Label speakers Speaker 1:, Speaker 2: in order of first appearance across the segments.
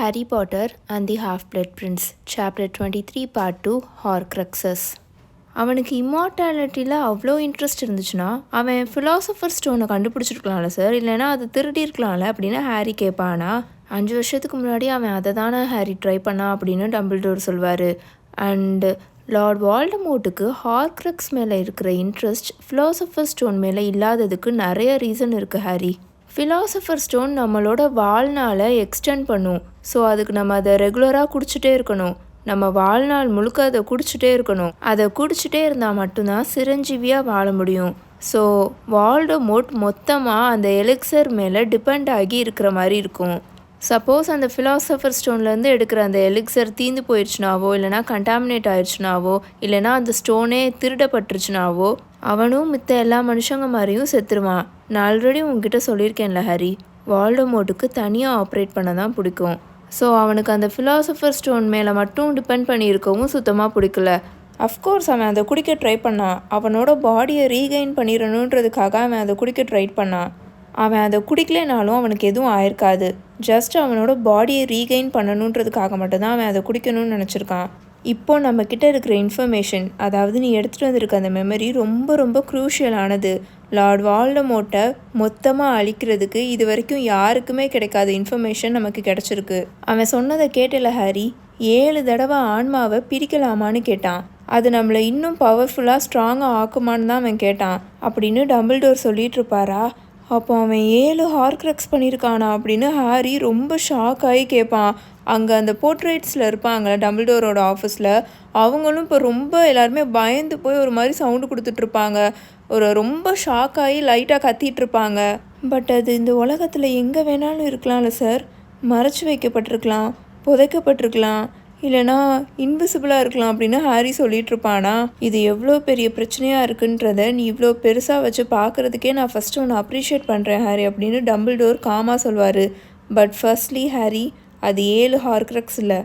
Speaker 1: Harry Potter and the Half-Blood Prince, Chapter 23, Part 2, Horcruxes. அவனுக்கு இம்மார்டாலிட்டியில் அவ்வளோ interest இருந்துச்சுன்னா அவன் ஃபிலாசபர் ஸ்டோனை கண்டுபிடிச்சிருக்கலாம்ல சார் இல்லைனா அது திருடி இருக்கலாம்ல அப்படின்னு ஹாரி கேட்பானா அஞ்சு வருஷத்துக்கு முன்னாடி அவன் அதை தானே ஹாரி ட்ரை பண்ணான் அப்படின்னு டம்பிள்டோர் சொல்வார். அண்டு லார்ட் வால்டமோட்டுக்கு ஹார்க்ரக்ஸ் மேலே இருக்கிற இன்ட்ரெஸ்ட் ஃபிலாசபர் ஸ்டோன் மேலே இல்லாததுக்கு நிறைய ரீசன் இருக்குது ஹாரி ஃபிலாசபர் ஸ்டோன் நம்மளோட வாழ்நாளை எக்ஸ்டெண்ட் பண்ணும். ஸோ அதுக்கு நம்ம அதை ரெகுலராக குடிச்சிட்டே இருக்கணும். நம்ம வாழ்நாள் முழுக்க அதை குடிச்சிட்டே இருக்கணும். அதை குடிச்சிட்டே இருந்தால் மட்டும்தான் சிரஞ்சீவியாக வாழ முடியும். ஸோ வால்டமோட் மொத்தமாக அந்த எலெக்சர் மேலே டிபெண்ட் ஆகி இருக்கிற மாதிரி இருக்கும். சப்போஸ் அந்த ஃபிலாசபர் ஸ்டோன்லேருந்து எடுக்கிற அந்த எலிக்சர் தீந்து போயிடுச்சுனாவோ இல்லைனா கண்டாமினேட் ஆயிடுச்சுனாவோ இல்லைனா அந்த ஸ்டோனே திருடப்பட்டுருச்சுனாவோ அவனும் மித்த எல்லா மனுஷங்க மாதிரியும் செத்துருவான். நான் ஆல்ரெடி உங்ககிட்ட சொல்லியிருக்கேன்ல ஹரி வால்டமோட்டுக்கு தனியாக ஆப்ரேட் பண்ண தான் பிடிக்கும். ஸோ அவனுக்கு அந்த ஃபிலாசபர் ஸ்டோன் மேலே மட்டும் டிபெண்ட் பண்ணியிருக்கவும் சுத்தமாக பிடிக்கல. அஃப்கோர்ஸ் அவன் அதை குடிக்க ட்ரை பண்ணான் அவனோட பாடியை ரீகெயின் பண்ணிடணுன்றதுக்காக அவன் அதை குடிக்க ட்ரை பண்ணான் அவன் அதை குடிக்கலைனாலும் அவனுக்கு எதுவும் ஆயிருக்காது. ஜஸ்ட் அவனோட பாடியை ரீகெயின் பண்ணணுன்றதுக்காக மட்டும்தான் அவன் அதை குடிக்கணும்னு நினச்சிருக்கான். இப்போ நம்மக்கிட்ட இருக்கிற இன்ஃபர்மேஷன் அதாவது நீ எடுத்துகிட்டு வந்திருக்க அந்த மெமரி ரொம்ப ரொம்ப க்ரூஷியலானது லார்ட் வால்டமோட்டை மொத்தமாக அழிக்கிறதுக்கு இது வரைக்கும் யாருக்குமே கிடைக்காத இன்ஃபர்மேஷன் நமக்கு கிடச்சிருக்கு. அவன் சொன்னதை கேட்டல ஹாரி ஏழு தடவை ஆன்மாவை பிரிக்கலாமான்னு கேட்டான். அது நம்மளை இன்னும் பவர்ஃபுல்லாக ஸ்ட்ராங்காக ஆக்குமான்னு தான் அவன் கேட்டான். அப்படின்னு டம்பிள்டோர் சொல்லிட்டு இருப்பாரா? அப்போ அவன் ஏழு ஹார்க்ரக்ஸ் பண்ணியிருக்கானா அப்படின்னு ஹாரி ரொம்ப ஷாக் ஆகி கேட்பான் அங்கே அந்த போர்ட்ரேட்ஸில் இருப்பாங்களே டம்பிள்டோரோட ஆஃபீஸில் அவங்களும் இப்போ ரொம்ப எல்லாருமே பயந்து போய் ஒரு மாதிரி சவுண்டு கொடுத்துட்ருப்பாங்க ஒரு ரொம்ப ஷாக் ஆகி லைட்டாக கத்திட்டு இருப்பாங்க பட் அது இந்த உலகத்தில் எங்கே வேணாலும் இருக்கலாம்ல சார். மறைச்சு வைக்கப்பட்டிருக்கலாம் புதைக்கப்பட்டிருக்கலாம் இல்லைனா இன்விசிபிளாக இருக்கலாம் அப்படின்னு ஹாரி சொல்லிட்டு இருப்பானா இது எவ்வளோ பெரிய பிரச்சனையாக இருக்குன்றத நீ இவ்வளோ பெருசாக வச்சு பார்க்குறதுக்கே நான் ஃபஸ்ட்டு ஒன்று அப்ரிஷியேட் பண்ணுறேன் ஹாரி அப்படின்னு டம்பிள்டோர் காமாக சொல்வார். பட் ஃபர்ஸ்ட்லி ஹாரி அது ஏழு ஹார்க்ரக்ஸ் இல்லை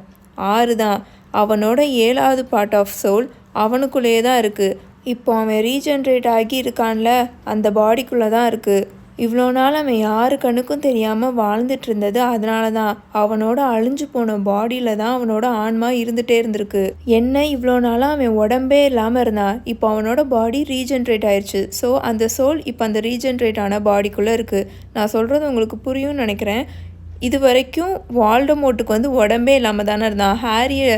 Speaker 1: ஆறு தான். அவனோட ஏழாவது பார்ட் ஆஃப் சோல் அவனுக்குள்ளேயே தான் இருக்குது இப்போ அவன் ரீஜென்ரேட் ஆகி இருக்கான்ல அந்த பாடிக்குள்ளே தான் இருக்குது இவ்வளோ நாள் அவன் யாரு கண்ணுக்கும் தெரியாமல் வாழ்ந்துட்டு இருந்தது அதனால தான். அவனோட அழிஞ்சு போன பாடியில் தான் அவனோட ஆன்மா இருந்துகிட்டே இருந்திருக்கு. என்ன இவ்வளோ நாளாக அவன் உடம்பே இல்லாமல் இருந்தான் இப்போ அவனோட பாடி ரீஜென்ரேட் ஆயிடுச்சு ஸோ அந்த சோல் இப்போ அந்த ரீஜென்ரேட் ஆன பாடிக்குள்ளே இருக்குது நான் சொல்கிறது உங்களுக்கு புரியும்னு நினைக்கிறேன். இது வரைக்கும் வால்டமோட்டுக்கு வந்து உடம்பே இல்லாமல் தானே இருந்தான். ஹாரியை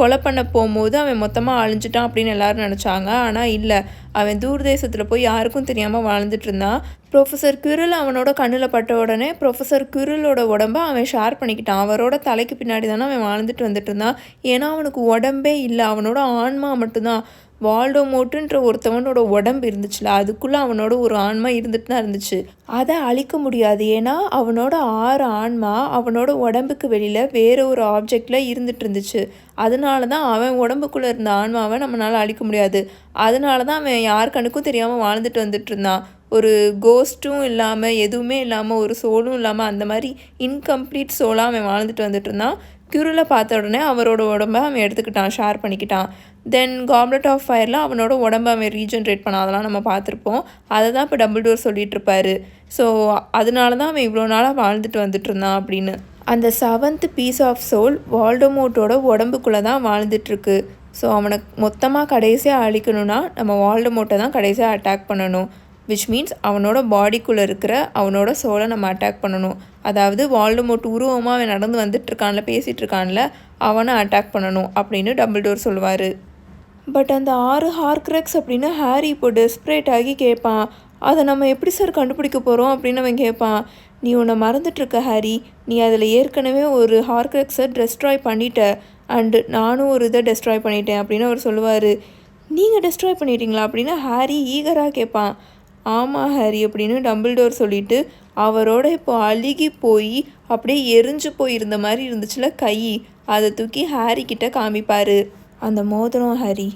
Speaker 1: கொலை பண்ண போகும்போது அவன் மொத்தமாக அழிஞ்சிட்டான் அப்படின்னு எல்லாரும் நினச்சாங்க. ஆனால் இல்லை. அவன் தூர்தேசத்தில் போய் யாருக்கும் தெரியாமல் வாழ்ந்துட்டு இருந்தான். ப்ரொஃபஸர் குரில் அவனோட கண்ணில் பட்ட உடனே ப்ரொஃபஸர் குரிலோட உடம்ப அவன் ஷேர் பண்ணிக்கிட்டான். அவரோட தலைக்கு பின்னாடி தானே அவன் வாழ்ந்துட்டு வந்துட்டு இருந்தான். ஏன்னா அவனுக்கு உடம்பே இல்லை. அவனோட ஆன்மா மட்டும்தான். வால்டோமோட்டுன்ற ஒருத்தவனோட உடம்பு இருந்துச்சுல அதுக்குள்ளே அவனோட ஒரு ஆன்மா இருந்துட்டு தான் இருந்துச்சு. அதை அழிக்க முடியாது. ஏன்னா அவனோட ஆறு ஆன்மா அவனோட உடம்புக்கு வெளியில் வேற ஒரு ஆப்ஜெக்டில் இருந்துட்டு இருந்துச்சு. அதனால தான் அவன் உடம்புக்குள்ளே இருந்த ஆன்மாவை நம்மளால் அழிக்க முடியாது. அதனால தான் அவன் யார் கணக்கும் தெரியாமல் வாழ்ந்துட்டு வந்துட்டு இருந்தான். ஒரு கோஸ்ட்டும் இல்லாமல் எதுவுமே இல்லாமல் ஒரு சோலும் இல்லாமல் அந்த மாதிரி இன்கம்ப்ளீட் சோலாக அவன் வாழ்ந்துட்டு வந்துட்டு இருந்தான். க்யூரில் பார்த்த உடனே அவரோட உடம்ப அவன் எடுத்துக்கிட்டான் ஷேர் பண்ணிக்கிட்டான். தென் காப்லெட் ஆஃப் ஃபயரில் அவனோட உடம்ப அவன் ரீஜென்ரேட் பண்ண அதெல்லாம் நம்ம பார்த்துருப்போம். அதை தான் இப்போ டபுள் டோர் சொல்லிட்டு இருப்பாரு. ஸோ அதனால தான் அவன் இவ்வளோ நாளாக வாழ்ந்துட்டு வந்துட்டு இருந்தான் அப்படின்னு. அந்த செவன்த் பீஸ் ஆஃப் சோல் வால்டமோட்டோட உடம்புக்குள்ளே தான் வாழ்ந்துட்டுருக்கு ஸோ அவனை மொத்தமாக கடைசியாக அழிக்கணும்னா நம்ம வால்டமோட்டை தான் கடைசியாக அட்டாக் பண்ணணும். விச் மீன்ஸ் அவனோட பாடிக்குள்ளே இருக்கிற அவனோட சோலை நம்ம அட்டாக் பண்ணணும். அதாவது வால்டமோட் உருவமாக அவன் நடந்து வந்துட்டுருக்கான்ல பேசிகிட்டு இருக்கான்ல அவனை அட்டாக் பண்ணணும் அப்படின்னு டபுள் டோர் சொல்லுவார். பட் அந்த ஆறு ஹார்க்ரக்ஸ் அப்படின்னு ஹாரி இப்போ டெஸ்ப்ரேட் ஆகி கேட்பான் அதை நம்ம எப்படி சார் கண்டுபிடிக்க போகிறோம் அப்படின்னு அவன் கேட்பான் நீ உன்னை மறந்துட்டுருக்க ஹாரி நீ அதில் ஏற்கனவே ஒரு ஹார்க்ரக்ஸை டெஸ்ட்ராய் பண்ணிட்ட. அண்டு நானும் ஒரு இதை டெஸ்ட்ராய் பண்ணிட்டேன் அப்படின்னு அவர் சொல்லுவார். நீங்கள் டெஸ்ட்ராய் பண்ணிட்டீங்களா? அப்படின்னு ஹாரி ஈகராக கேட்பான் ஆமாம் ஹாரி அப்படின்னு டம்பிள்டோர் சொல்லிட்டு அவரோட இப்போ அழுகி போய் அப்படியே எரிஞ்சு போயிருந்த மாதிரி இருந்துச்சுல கை அதை தூக்கி ஹாரி கிட்ட காமிப்பார். அந்த மோதிரம் ஹாரி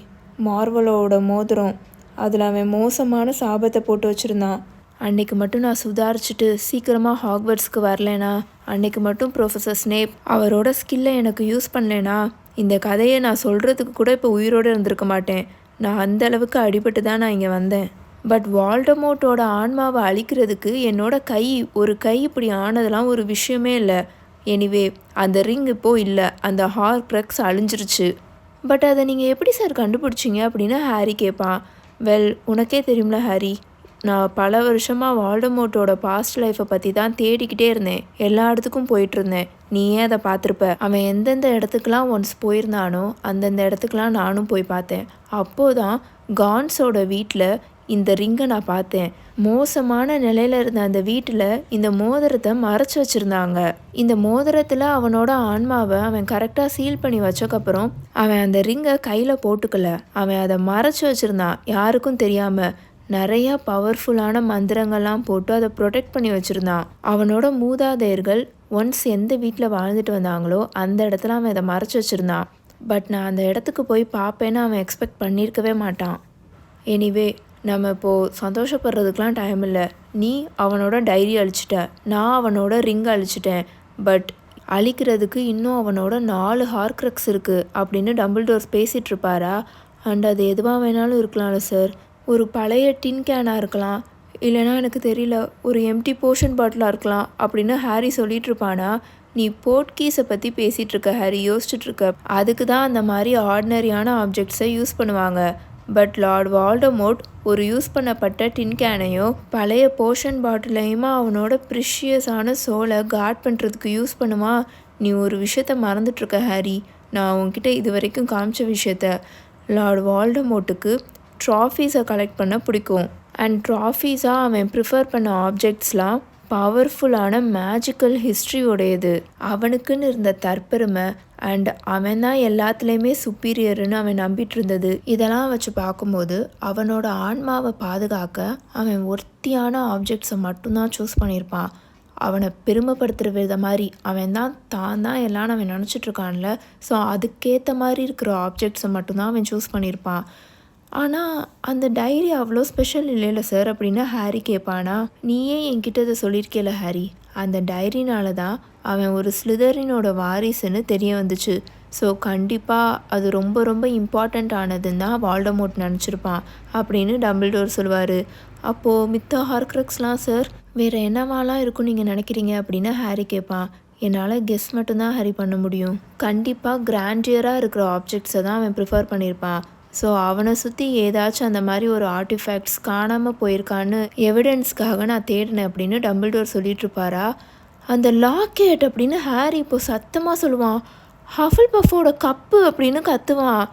Speaker 1: மார்வலோட மோதிரம். அதில் அவன் மோசமான சாபத்தை போட்டு வச்சுருந்தான். அன்னைக்கு மட்டும் நான் சுதாரிச்சுட்டு சீக்கிரமாக ஹாக்வர்ட்ஸ்க்கு வரலனா? அன்னைக்கு மட்டும் ப்ரொஃபஸர் ஸ்னேப் அவரோட ஸ்கில்லை எனக்கு யூஸ் பண்ணலனா? இந்த கதையை நான் சொல்கிறதுக்கு கூட இப்போ உயிரோடு இருந்திருக்க மாட்டேன். நான் அந்த அளவுக்கு அடிபட்டு தான் நான் இங்கே வந்தேன். பட் வால்டமோட்டோட ஆன்மாவை அழிக்கிறதுக்கு என்னோட கை ஒரு கை இப்படி ஆனதெல்லாம் ஒரு விஷயமே இல்லை. எனிவே அந்த ரிங் இப்போ இல்லை. அந்த ஹார் க்ரக்ஸ் அழிஞ்சிருச்சு. பட் அதை நீங்கள் எப்படி சார் கண்டுபிடிச்சிங்க அப்படின்னு ஹாரி கேட்பான் வெல் உனக்கே தெரியும்ல ஹாரி நான் பல வருஷமாக வால்டமோட்டோட பாஸ்ட் லைஃப்பை பற்றி தான் தேடிக்கிட்டே இருந்தேன். எல்லா இடத்துக்கும் போயிட்டு இருந்தேன். நீயே அதை பார்த்துருப்ப. அவன் எந்தெந்த இடத்துக்குலாம் ஒன்ஸ் போயிருந்தானோ அந்தந்த இடத்துக்குலாம் நானும் போய் பார்த்தேன். அப்போதான் கான்ஸோட வீட்டில் இந்த ரிங்கை நான் பார்த்தேன். மோசமான நிலையில இருந்த அந்த வீட்டில் இந்த மோதிரத்தை மறைச்சு வச்சிருந்தாங்க. இந்த மோதிரத்தில் அவனோட ஆன்மாவை அவன் கரெக்டாக சீல் பண்ணி வச்சக்கப்புறம் அவன் அந்த ரிங்கை கையில் போட்டுக்கல. அவன் அதை மறைச்சு வச்சுருந்தான் யாருக்கும் தெரியாமல் நிறையா பவர்ஃபுல்லான மந்திரங்கள்லாம் போட்டு அதை ப்ரொடெக்ட் பண்ணி வச்சுருந்தான் அவனோட மூதாதையர்கள் ஒன்ஸ் எந்த வீட்டில் வாழ்ந்துட்டு வந்தாங்களோ அந்த இடத்துல அவன் அதை மறைச்சி வச்சுருந்தான் பட் நான் அந்த இடத்துக்கு போய் பார்ப்பேன்னு அவன் எக்ஸ்பெக்ட் பண்ணியிருக்கவே மாட்டான். எனிவே நம்ம இப்போது சந்தோஷப்படுறதுக்கெலாம் டைம் இல்லை. நீ அவனோட டைரி அழிச்சிட்ட. நான் அவனோட ரிங் அழிச்சிட்டேன். பட் அழிக்கிறதுக்கு இன்னும் அவனோட நாலு ஹார்க்ரக்ஸ் இருக்குது அப்படின்னு டபுள் டோர்ஸ் பேசிகிட்டு இருப்பாரா? அண்ட் அது எதுவாக வேணாலும் இருக்கலாம்ல சார் ஒரு பழைய டின் கேனாக இருக்கலாம். இல்லைனா எனக்கு தெரியல ஒரு எம்டி போர்ஷன் பாட்டிலாக இருக்கலாம் அப்படின்னு ஹாரி சொல்லிட்டு இருப்பானா? நீ போர்ட்கீஸை பற்றி பேசிகிட்டு இருக்க ஹாரி யோசிச்சுட்ருக்க அதுக்கு தான் அந்த மாதிரி ஆர்டினரியான ஆப்ஜெக்ட்ஸை யூஸ் பண்ணுவாங்க. பட் லார்ட் வால்டமோட் ஒரு யூஸ் பண்ணப்பட்ட டின் கேனையோ பழைய போர்ஷன் பாட்டிலையுமா அவனோட ப்ரிஷியஸான சோலை கார்ட் பண்ணுறதுக்கு யூஸ் பண்ணுமா? நீ ஒரு விஷயத்த மறந்துட்டுருக்க ஹாரி. நான் உன்கிட்ட இது வரைக்கும் காமிச்ச விஷயத்த. லார்டு வால்டமோட்டுக்கு ட்ராஃபீஸை கலெக்ட் பண்ண பிடிக்கும். அண்ட் ட்ராஃபீஸாக அவன் ப்ரிஃபர் பண்ண ஆப்ஜெக்ட்ஸ்லாம்? பவர்ஃபுல்லான மேஜிக்கல் ஹிஸ்ட்ரி உடையது. அவனுக்குன்னு இருந்த தற்பெருமை அண்ட் அவன் தான் எல்லாத்துலேயுமே சுப்பீரியர்னு அவன் நம்பிட்டு இருந்தது. இதெல்லாம் வச்சு பார்க்கும்போது அவனோட ஆன்மாவை பாதுகாக்க அவன் ஒர்த்தியான ஆப்ஜெக்ட்ஸை மட்டும்தான் சூஸ் பண்ணியிருப்பான். அவனை பெருமைப்படுத்துகிற வித மாதிரி அவன் தான் தான் தான் எல்லாம் அவன் நினச்சிட்ருக்கான்ல ஸோ அதுக்கேற்ற மாதிரி இருக்கிற ஆப்ஜெக்ட்ஸை மட்டும்தான் அவன் சூஸ் பண்ணியிருப்பான். ஆனால் அந்த டைரி அவ்வளோ ஸ்பெஷல் இல்லைல்ல சார் அப்படின்னு ஹாரி கேட்பானா நீயே என்கிட்ட இதை சொல்லியிருக்கேல ஹாரி. அந்த டைரினால தான் அவன் ஒரு ஸ்லிதரினோட வாரிசுன்னு தெரிய வந்துச்சு. ஸோ கண்டிப்பாக அது ரொம்ப ரொம்ப இம்பார்ட்டண்ட் ஆனதுன்னு தான் வால்டமோட் நினச்சிருப்பான் அப்படின்னு டம்பிள்டோர் சொல்லுவார் அப்போது மித்த ஹார்க்ரக்ஸ்லாம் சார் வேறு என்னவாலாம் இருக்கும் நீங்கள் நினைக்கிறீங்க? அப்படின்னு ஹாரி கேட்பான் என்னால் கெஸ் மட்டும்தான் ஹாரி பண்ண முடியும். கண்டிப்பாக கிராண்டியராக இருக்கிற ஆப்ஜெக்ட்ஸை தான் அவன் ப்ரிஃபர் பண்ணியிருப்பான். ஸோ அவனை சுற்றி ஏதாச்சும் அந்த மாதிரி ஒரு ஆர்டிஃபேக்ட்ஸ் காணாமல் போயிருக்கான்னு எவிடன்ஸ்க்காக நான் தேடினேன் அப்படின்னு டம்பிள்டோர் சொல்லிட்டு இருப்பாரா? அந்த லாக்கெட் அப்படின்னு ஹாரி இப்போ சத்தமாக சொல்லுவான். ஹஃபல் பஃபோட கப்பு அப்படின்னு கத்துவான்.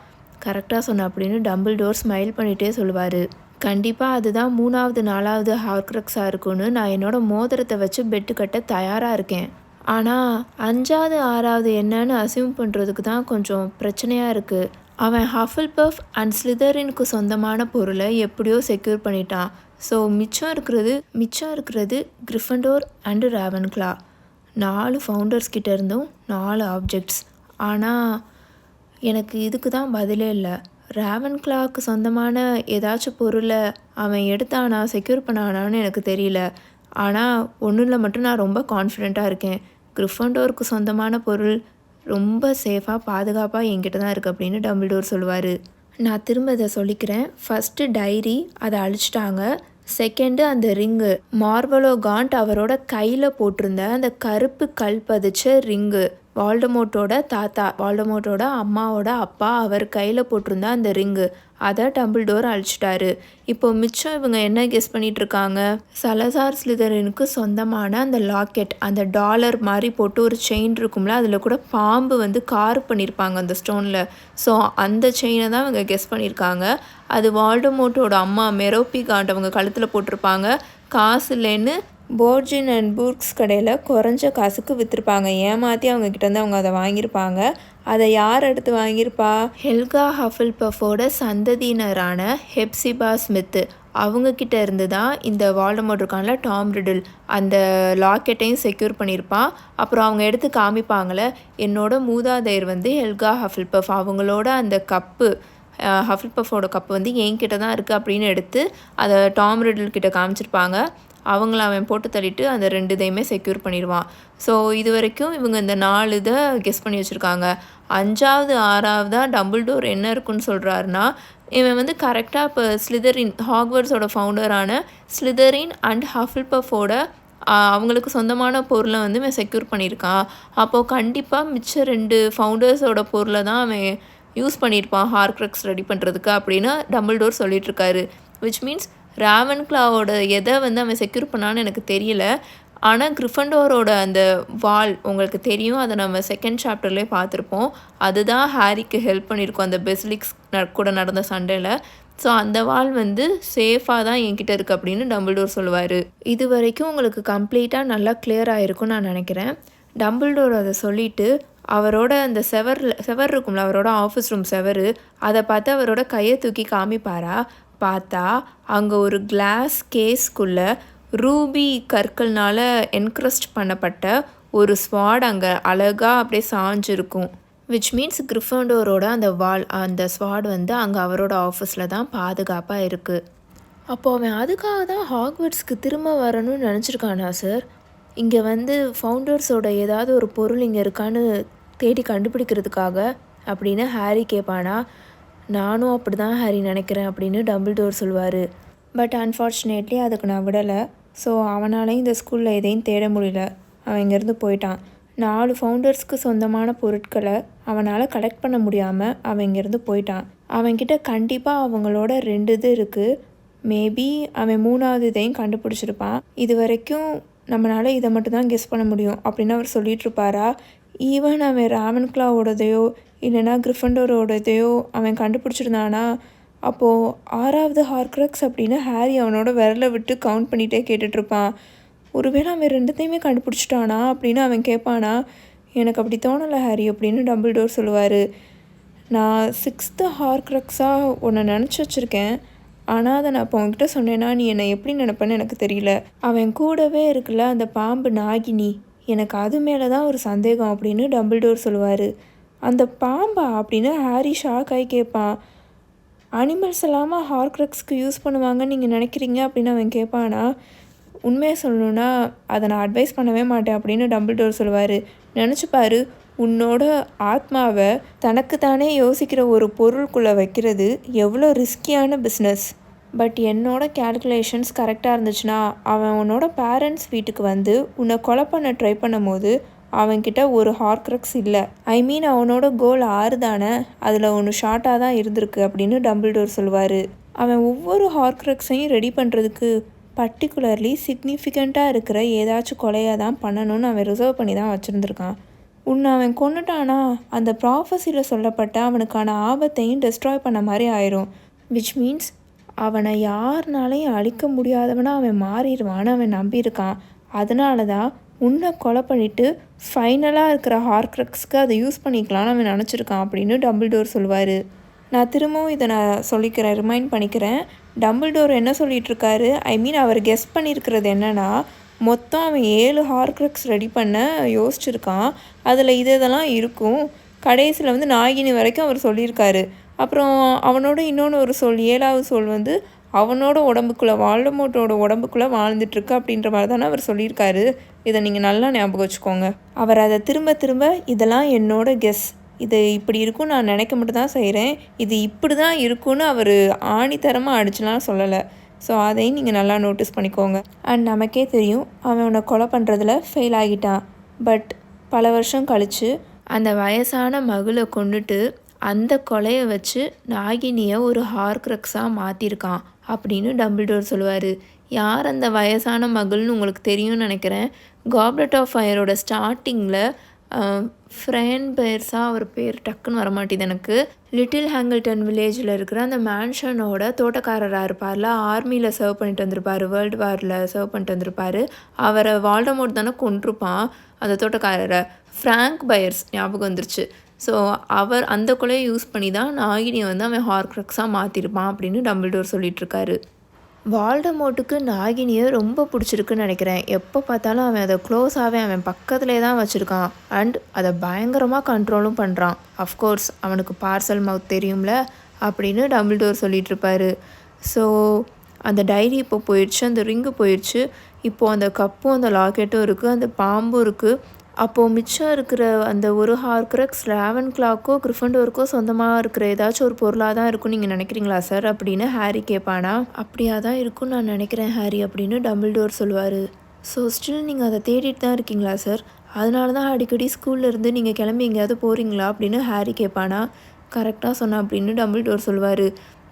Speaker 1: கரெக்டாக சொன்ன அப்படின்னு டம்பிள் டோர் ஸ்மைல் பண்ணிகிட்டே சொல்லுவார். கண்டிப்பாக அதுதான் மூணாவது நாலாவது ஹார்க்ரக்ஸாக இருக்கும்னு நான் என்னோடய மோதிரத்தை வச்சு பெட்டு கட்ட தயாராக இருக்கேன். ஆனால் அஞ்சாவது ஆறாவது என்னன்னு அசியூம் பண்ணுறதுக்கு தான் கொஞ்சம் பிரச்சனையாக இருக்குது அவன் ஹஃபல் பஃப் அண்ட் ஸ்லிதரினுக்கு சொந்தமான பொருளை எப்படியோ செக்யூர் பண்ணிட்டான். ஸோ மிச்சம் இருக்கிறது மிச்சம் இருக்கிறது கிரிஃபண்டோர் அண்டு ராவன்க்ளா. நாலு ஃபவுண்டர்ஸ் கிட்ட இருந்தும் நாலு ஆப்ஜெக்ட்ஸ். ஆனால் எனக்கு இதுக்கு தான் பதிலே இல்லை. ராவன் கிளாக்கு சொந்தமான ஏதாச்சும் பொருளை அவன் எடுத்தானா செக்யூர் பண்ணானான்னு எனக்கு தெரியல. ஆனால் ஒன்றில் மட்டும் நான் ரொம்ப கான்ஃபிடெண்ட்டாக இருக்கேன். கிரிஃபண்டோருக்கு சொந்தமான பொருள் ரொம்ப சேஃபாக பாதுகாப்பாக என்கிட்ட தான் இருக்குது அப்படின்னு டம்பிள்டோர் சொல்லுவார். நான் திரும்ப இதை சொல்லிக்கிறேன். ஃபஸ்ட்டு டைரி அதை அழிச்சிட்டாங்க. செகண்டு அந்த ரிங்கு மார்வலோ காண்ட் அவரோட கையில் போட்டிருந்த அந்த கருப்பு கல் பதிச்ச ரிங்கு வால்டமோட்டோட தாத்தா வால்டமோட்டோட அம்மாவோட அப்பா அவர் கையில் போட்டிருந்த அந்த ரிங்கு அதை டபுள் டோர் அழிச்சிட்டாரு. இப்போ மிச்சம் இவங்க என்ன கெஸ் பண்ணிட்டு இருக்காங்க சலசார் ஸ்லிதரனுக்கு சொந்தமான அந்த லாக்கெட் அந்த டாலர் மாதிரி போட்டு ஒரு செயின் இருக்கும்ல அதில் கூட பாம்பு வந்து கார் பண்ணியிருப்பாங்க அந்த ஸ்டோனில். ஸோ அந்த செயினை தான் இவங்க கெஸ் பண்ணியிருக்காங்க அது வால்டமோட்டோட அம்மா மெரோப்பி காண்ட் அவங்க கழுத்தில் போட்டிருப்பாங்க. காசு இல்லைன்னு போர்ஜின் அண்ட் பூர்க்ஸ் கடையில் குறைஞ்ச காசுக்கு விற்றுருப்பாங்க ஏமாற்றி அவங்க கிட்டேருந்து அவங்க அதை வாங்கியிருப்பாங்க. அதை யார் எடுத்து வாங்கியிருப்பா? ஹெல்கா ஹஃபில் பஃபோட சந்ததியினரான ஹெப்சிபா ஸ்மித்து. அவங்கக்கிட்ட இருந்து தான் இந்த வால்டமோட் இருக்கான்ல டாம் ரிடில் அந்த லாக்கெட்டையும் செக்யூர் பண்ணியிருப்பான் அப்புறம் அவங்க எடுத்து காமிப்பாங்களே என்னோட மூதாதையர் வந்து ஹெல்கா ஹஃபில் பஃப் அவங்களோட அந்த கப்பு ஹஃபில் பஃபோட கப்பு வந்து என்கிட்ட தான் இருக்குது அப்படின்னு எடுத்து அதை டாம் ரிடில் கிட்ட காமிச்சிருப்பாங்க. அவங்கள அவன் போட்டு தள்ளிட்டு அந்த ரெண்டு இதையுமே செக்யூர் பண்ணிடுவான். ஸோ இது வரைக்கும் இவங்க இந்த நாலு இதை கெஸ் பண்ணி வச்சுருக்காங்க. அஞ்சாவது ஆறாவதாக டபுள் டோர் என்ன இருக்குன்னு சொல்கிறாருன்னா இவன் வந்து கரெக்டாக இப்போ ஸ்லிதரின் ஹாக்வர்ட்ஸோட ஃபவுண்டரான ஸ்லிதரின் அண்ட் ஹஃபில்பஃபோட அவங்களுக்கு சொந்தமான பொருளை வந்து அவன் செக்யூர் பண்ணியிருக்கான். அப்போது கண்டிப்பாக மிச்சம் ரெண்டு ஃபவுண்டர்ஸோட பொருளை தான் அவன் யூஸ் பண்ணியிருப்பான் ஹார்க்ரக்ஸ் ரெடி பண்ணுறதுக்கு அப்படின்னு டபுள் டோர் சொல்லிகிட்ருக்காரு விச் மீன்ஸ் ராவன் கிளாவோட எதை வந்து அவன் செக்யூர் பண்ணான்னு எனக்கு தெரியல. ஆனால் கிரிஃபண்டோரோட அந்த வால் உங்களுக்கு தெரியும். அதை நம்ம செகண்ட் சாப்டர்லேயே பார்த்துருப்போம். அதுதான் ஹாரிக்கு ஹெல்ப் பண்ணியிருக்கோம். அந்த பெசிலிக்ஸ் கூட நடந்த சண்டையில். ஸோ அந்த வால் வந்து சேஃபாக தான் என்கிட்ட இருக்குது அப்படின்னு டம்பிள்டோர் சொல்லுவார். இது வரைக்கும் உங்களுக்கு கம்ப்ளீட்டாக நல்லா கிளியர் ஆயிருக்கும்னு நான் நினைக்கிறேன். டம்பிள்டோர் அதை சொல்லிவிட்டு அவரோட அந்த செவரில் செவர் இருக்கும்ல அவரோட ஆஃபீஸ் ரூம் செவரு அதை பார்த்து அவரோட கையை தூக்கி காமிப்பாரா? பார்த்தா அங்கே ஒரு கிளாஸ் கேஸ்க்குள்ளே ரூபி கற்கள்னால என்க்ரஸ்ட் பண்ணப்பட்ட ஒரு ஸ்வாட் அங்கே அழகாக அப்படியே சாஞ்சிருக்கும். விச் மீன்ஸ் கிரிஃபண்டோரோட அந்த வால் அந்த ஸ்வாட் வந்து அங்கே அவரோட ஆஃபீஸில் தான் பாதுகாப்பாக இருக்குது அப்போ அவன் அதுக்காக தான் ஹாக்வர்ட்ஸ்க்கு திரும்ப வரணும்னு நினச்சிருக்கானா சார் இங்கே வந்து ஃபவுண்டர்ஸோட ஏதாவது ஒரு பொருள் இங்கே இருக்கான்னு தேடி கண்டுபிடிக்கிறதுக்காக அப்படின்னு ஹாரி கேட்பானா நானும் அப்படி தான் ஹாரி நினைக்கிறேன் அப்படின்னு டம்பிள்டோர் சொல்லுவார் பட் அன்ஃபார்ச்சுனேட்லி அதுக்கு நான் விடலை. ஸோ அவனாலையும் இந்த ஸ்கூலில் எதையும் தேட முடியல. அவன் இங்கேருந்து போயிட்டான். நாலு ஃபவுண்டர்ஸ்க்கு சொந்தமான பொருட்களை அவனால் கலெக்ட் பண்ண முடியாமல் அவன் இங்கேருந்து போயிட்டான். அவன்கிட்ட கண்டிப்பாக அவங்களோட ரெண்டு இது இருக்குது மேபி அவன் மூணாவது இதையும் கண்டுபிடிச்சிருப்பான். இது வரைக்கும் நம்மளால் இதை மட்டும் தான் கெஸ் பண்ண முடியும் அப்படின்னு அவர் சொல்லிட்டு இருப்பாரா? ஈவன் அவன் ராவன்க்ளாவோடதையோ இல்லைனா கிரிஃபண்டோரோடதையோ அவன் கண்டுபிடிச்சிருந்தானா? அப்போது ஆறாவது ஹார்க்ரக்ஸ் அப்படின்னு ஹாரி அவனோட விரலை விட்டு கவுண்ட் பண்ணிகிட்டே கேட்டுட்ருப்பான் ஒருவேளை அவன் ரெண்டுத்தையுமே கண்டுபிடிச்சிட்டானா அப்படின்னு அவன் கேட்பானா? எனக்கு அப்படி தோணலை ஹாரி அப்படின்னு டம்பிள்டோர் சொல்லுவார். நான் சிக்ஸ்த்து ஹார்க்ரக்ஸாக உன்னை நினச்சி வச்சுருக்கேன். ஆனால் அதை நான் இப்போ உன்கிட்ட சொன்னேன்னா நீ என்னை எப்படி நினப்பேன்னு எனக்கு தெரியல. அவன் கூடவே இருக்குல்ல அந்த பாம்பு நாகினி. எனக்கு அது மேலே தான் ஒரு சந்தேகம் அப்படின்னு டம்பிள்டோர் சொல்லுவார். அந்த பாம்பா அப்படின்னு ஹாரி ஷாக் ஆகி கேட்பான் அனிமல்ஸ் இல்லாமல் ஹார்க்ரக்ஸ்க்கு யூஸ் பண்ணுவாங்கன்னு நீங்கள் நினைக்கிறீங்க? அப்படின்னு அவன் கேட்பானா உண்மையை சொல்லணுன்னா அதை நான் அட்வைஸ் பண்ணவே மாட்டேன் அப்படின்னு டம்பிள்டோர் சொல்லுவார். நினச்சிப்பாரு உன்னோட ஆத்மாவை தனக்குத்தானே யோசிக்கிற ஒரு பொருளுக்குள்ளே வைக்கிறது எவ்வளோ ரிஸ்கியான பிஸ்னஸ் பட் என்னோட கேல்குலேஷன்ஸ் கரெக்டாக இருந்துச்சுன்னா அவன் உன்னோட பேரண்ட்ஸ் வீட்டுக்கு வந்து உன்னை கொலை பண்ண ட்ரை பண்ணும்போது அவன்கிட்ட ஒரு ஹார்க்ரக்ஸ் இல்லை. ஐ மீன் அவனோட கோல் ஆறு தானே அதில் ஒன்று ஷார்ட்டாக தான் இருந்திருக்கு அப்படின்னு டம்பிள்டோர் சொல்லுவார் அவன் ஒவ்வொரு ஹார்க்ரக்ஸையும் ரெடி பண்ணுறதுக்கு பர்டிகுலர்லி சிக்னிஃபிகண்ட்டாக இருக்கிற ஏதாச்சும் கொலையாக தான் பண்ணணும்னு அவன் ரிசர்வ் பண்ணி தான் வச்சுருந்துருக்கான். உன்னை அவன் கொண்டுட்டானா அந்த ப்ராஃபஸியில் சொல்லப்பட்ட அவனுக்கான ஆபத்தையும் டெஸ்ட்ராய் பண்ண மாதிரி ஆயிரும். விச் மீன்ஸ் அவனை யாருனாலையும் அழிக்க முடியாதவனா அவன் மாறிடுவான்னு அவன் நம்பியிருக்கான். அதனால தான் உன்னை கொலை பண்ணிவிட்டு ஃபைனலாக இருக்கிற ஹார்க்ரக்ஸ்க்கு அதை யூஸ் பண்ணிக்கலாம்னு அவன் நினச்சிருக்கான் அப்படின்னு டபுள் டோர் சொல்லுவார் நான் திரும்பவும் இதை நான் சொல்லிக்கிறேன் ரிமைண்ட் பண்ணிக்கிறேன். டபுள் டோர் என்ன சொல்லிகிட்ருக்காரு ஐ மீன் அவர் கெஸ் பண்ணியிருக்கிறது என்னன்னா மொத்தம் அவன் ஏழு ஹார்க்ரக்ஸ் ரெடி பண்ண யோசிச்சிருக்கான். அதில் இது இதெல்லாம் இருக்கும். கடைசியில் வந்து நாகினி வரைக்கும் அவர் சொல்லியிருக்காரு. அப்புறம் அவனோட இன்னொன்று ஒரு சொல் ஏழாவது சொல் வந்து அவனோட உடம்புக்குள்ளே வால்டமோட்டோட உடம்புக்குள்ளே வாழ்ந்துட்டுருக்கு அப்படின்ற மாதிரி தானே அவர் சொல்லியிருக்காரு. இதை நீங்கள் நல்லா ஞாபகம் வச்சுக்கோங்க. அவர் அதை திரும்ப திரும்ப இதெல்லாம் என்னோட கெஸ் இது இப்படி இருக்கும் நான் நினைக்க மட்டும் தான் செய்கிறேன் இது இப்படி தான் இருக்கும்னு அவர் ஆணித்தரமாக அடிச்சுலாம் சொல்லலை. ஸோ அதையும் நீங்கள் நல்லா நோட்டீஸ் பண்ணிக்கோங்க. அண்ட் நமக்கே தெரியும் அவனை கொலை பண்ணுறதுல ஃபெயில் ஆகிட்டான். பட் பல வருஷம் கழித்து அந்த வயசான மகளை கொண்டுட்டு அந்த கொலையை வச்சு நாகினியை ஒரு ஹார்க்ரக்ஸாக மாற்றிருக்கான் அப்படின்னு டம்பிள்டோர் சொல்லுவார். யார் அந்த வயசான மகள்னு உங்களுக்கு தெரியும்னு நினைக்கிறேன். காப்லெட் ஆஃப் ஃபயரோட ஸ்டார்டிங்கில் ஃப்ரேன் பேர்ஸா அவர் பேர் டக்குன்னு வரமாட்டேது எனக்கு. லிட்டில் ஹேங்கிள்டன் வில்லேஜில் இருக்கிற அந்த மேன்ஷனோட தோட்டக்காரராக இருப்பார்ல ஆர்மியில் சர்வ் பண்ணிட்டு வந்திருப்பார் வேர்ல்டு வாரில் சர்வ் பண்ணிட்டு வந்திருப்பார். அவரை வால்டமோட் தானே கொண்டிருப்பான் அந்த தோட்டக்காரரை. ஃப்ராங்க் பயர்ஸ் ஞாபகம் வந்துருச்சு. ஸோ அவர் அந்த கொலையை யூஸ் பண்ணி தான் நாகினியை வந்து அவன் ஹார்க்ரக்ஸாக மாற்றிருப்பான் அப்படின்னு டம்பிள்டோர் சொல்லிட்டு வால்டமோட்டுக்கு நாகினியை ரொம்ப பிடிச்சிருக்குன்னு நினைக்கிறேன். எப்போ பார்த்தாலும் அவன் அதை க்ளோஸாகவே அவன் பக்கத்துலேயே தான் வச்சுருக்கான். அண்ட் அதை பயங்கரமாக கண்ட்ரோலும் பண்ணுறான் அஃப்கோர்ஸ் அவனுக்கு பார்சல் மவுத் தெரியும்ல அப்படின்னு டம்பிள்டோர் சொல்லிட்டு இருப்பாரு ஸோ அந்த டைரி இப்போ போயிடுச்சு அந்த ரிங்கு போயிடுச்சு. இப்போது அந்த கப்பும் அந்த லாக்கெட்டும் இருக்குது அந்த பாம்பும் இருக்குது அப்போது மிச்சம் இருக்கிற அந்த ஒரு ஹார்க்ரக்ஸ் லெவன் கிளாக்கோ கிரிஃபண்டோருக்கோ சொந்தமாக இருக்கிற ஏதாச்சும் ஒரு பொருளாக தான் இருக்கும்னு நீங்கள் நினைக்கிறீங்களா சார்? அப்படின்னு ஹாரி கேட்பானா அப்படியா தான் இருக்கும்னு நான் நினைக்கிறேன் ஹாரி அப்படின்னு டம்பிள்டோர் சொல்லுவார். ஸோ ஸ்டில் நீங்கள் அதை தேடிட்டு தான் இருக்கீங்களா சார்? அதனால தான் அடிக்கடி ஸ்கூல்ல இருந்து நீங்கள் கிளம்பி எங்கேயாவது போகிறீங்களா அப்படின்னு ஹாரி கேட்பானா கரெக்டாக சொன்னேன் அப்படின்னு டம்பிள்டோர் சொல்லுவார்.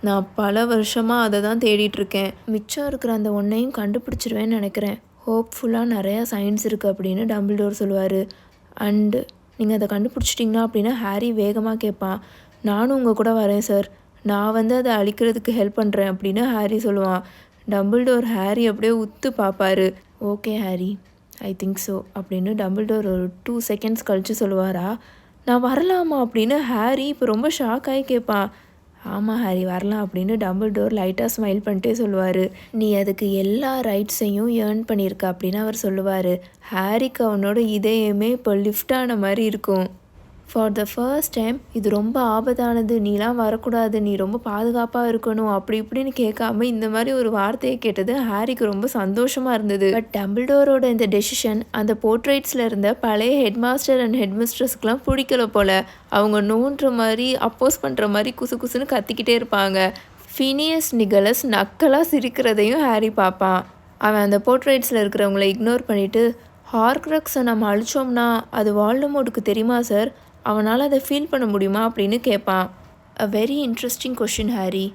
Speaker 1: நான் பல வருஷமாக அதை தான் தேடிட்டுருக்கேன் மிச்சம் இருக்கிற அந்த ஒன்றையும் கண்டுபிடிச்சிருவேன்னு நினைக்கிறேன். ஹோப்ஃபுல்லாக நிறையா சயின்ஸ் இருக்குது அப்படின்னு டம்பிள்டோர் சொல்லுவார். அண்டு நீங்கள் அதை கண்டுபிடிச்சிட்டிங்கன்னா அப்படின்னா ஹாரி வேகமாக கேட்பான். நானும் உங்கள் கூட வரேன் சார் நான் வந்து அதை அழிக்கிறதுக்கு ஹெல்ப் பண்ணுறேன் அப்படின்னு ஹாரி சொல்லுவான். டம்பிள்டோர் ஹாரி அப்படியே உத்து பார்ப்பாரு. Okay Harry I think so அப்படின்னு டம்பிள்டோர் ஒரு டூ செகண்ட்ஸ் கழித்து சொல்லுவாரா? நான் வரலாமா அப்படின்னு ஹாரி இப்போ ரொம்ப ஷாக் ஆகி கேட்பான். ஆமாம் ஹாரி வரலாம் அப்படின்னு டபுள் டோர் லைட்டாக ஸ்மைல் பண்ணிட்டே சொல்லுவார். நீ அதுக்கு எல்லா ரைட்ஸையும் ஏர்ன் பண்ணியிருக்க அப்படின்னு அவர் சொல்லுவார். ஹாரிக்கு அவனோட இதயமே இப்போ லிஃப்ட் ஆன மாதிரி இருக்கும். ஃபார் த ஃபர்ஸ்ட் டைம் இது ரொம்ப ஆபத்தானது. நீலாம் வரக்கூடாது. நீ ரொம்ப பாதுகாப்பாக இருக்கணும். அப்படி இப்படின்னு கேட்காம இந்த மாதிரி ஒரு வார்த்தையை கேட்டது ஹாரிக்கு ரொம்ப சந்தோஷமாக இருந்தது. பட் டம்பிள்டோரோட இந்த டெசிஷன் அந்த போர்ட்ரேட்ஸில் இருந்த பழைய ஹெட் மாஸ்டர் அண்ட் ஹெட் மிஸ்ட்ரஸ்க்குலாம் பிடிக்கல போல். அவங்க நோன்ற மாதிரி அப்போஸ் பண்ணுற மாதிரி குசு குசுன்னு கத்திக்கிட்டே இருப்பாங்க. ஃபினியஸ் நிகலஸ் நக்கலாக சிரிக்கிறதையும் ஹாரி பார்ப்பான். அவன் அந்த போர்ட்ரேட்ஸில் இருக்கிறவங்கள இக்னோர் பண்ணிவிட்டு ஹார்க்ரக்ஸை நம்ம அழிச்சோம்னா அது வால்டமோட்டுக்கு தெரியுமா சார் அவனால் அதை ஃபீல் பண்ண முடியுமா அப்படின்னு கேட்பான் a very interesting question Harry